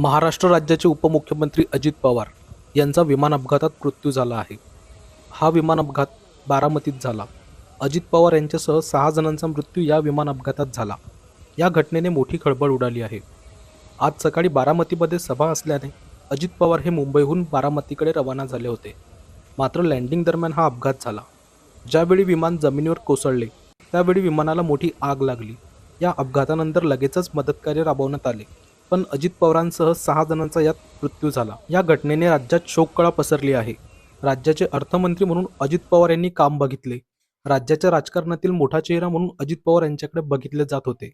महाराष्ट्र राज्याचे उपमुख्यमंत्री अजित पवार यांचा विमान अपघातात मृत्यू झाला आहे. हा विमान अपघात बारामतीत झाला. अजित पवार यांच्यासह सहा जणांचा मृत्यू या विमान अपघातात झाला. या घटनेने मोठी खळबळ उडाली आहे. आज सकाळी बारामतीमध्ये सभा असल्याने अजित पवार हे मुंबईहून बारामतीकडे रवाना झाले होते. मात्र लँडिंग दरम्यान हा अपघात झाला. ज्यावेळी विमान जमिनीवर कोसळले त्यावेळी विमानाला मोठी आग लागली. या अपघातानंतर लगेचच मदतकार्य राबवण्यात आले. पण अजित पवारांसह सहा जणांचा यात मृत्यू झाला. या घटनेने राज्यात शोककळा पसरली आहे. राज्याचे अर्थमंत्री म्हणून अजित पवार यांनी काम बघितले. राज्याच्या राजकारणातील मोठा चेहरा म्हणून अजित पवार यांच्याकडे बघितले जात होते.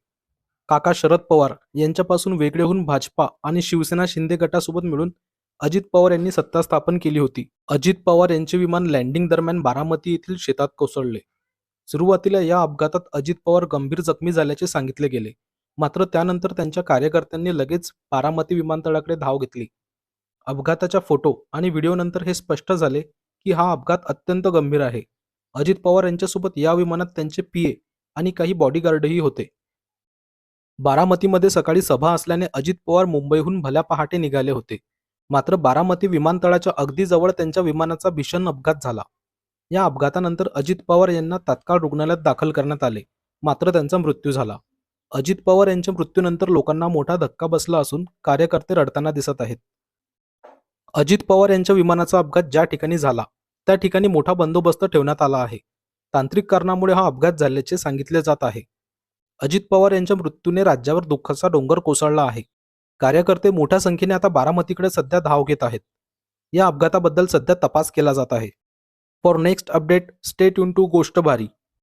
काका शरद पवार यांच्यापासून वेगळे होऊन भाजपा आणि शिवसेना शिंदे गटासोबत मिळून अजित पवार यांनी सत्ता स्थापन केली होती. अजित पवार यांचे विमान लँडिंग दरम्यान बारामती येथील शेतात कोसळले. सुरुवातीला या अपघातात अजित पवार गंभीर जखमी झाल्याचे सांगितले गेले. मात्र त्यानंतर त्यांच्या कार्यकर्त्यांनी लगेच बारामती विमानतळाकडे धाव घेतली. अपघाताच्या फोटो आणि व्हिडिओनंतर हे स्पष्ट झाले की हा अपघात अत्यंत गंभीर आहे. अजित पवार यांच्यासोबत या विमानात त्यांचे पीए आणि काही बॉडीगार्डही होते. बारामतीमध्ये सकाळी सभा असल्याने अजित पवार मुंबईहून भल्या पहाटे निघाले होते. मात्र बारामती विमानतळाच्या अगदी जवळ त्यांच्या विमानाचा भीषण अपघात झाला. या अपघातानंतर अजित पवार यांना तात्काळ रुग्णालयात दाखल करण्यात आले. मात्र त्यांचा मृत्यू झाला. अजित पवार यांच्या मृत्यूनंतर लोकांना मोठा धक्का बसला असून कार्यकर्ते रडताना दिसत आहेत. अजित पवार यांच्या विमानाचा अपघात ज्या ठिकाणी झाला त्या ठिकाणी मोठा बंदोबस्त ठेवण्यात आला आहे. तांत्रिक कारणामुळे हा अपघात झाल्याचे सांगितले जात आहे. अजित पवार यांच्या मृत्यूने राज्यावर दुःखाचा डोंगर कोसळला आहे. कार्यकर्ते मोठ्या संख्येने आता बारामतीकडे सध्या धाव घेत आहेत. या अपघाताबद्दल सध्या तपास केला जात आहे. For next update stay युन to गोष्ट भारी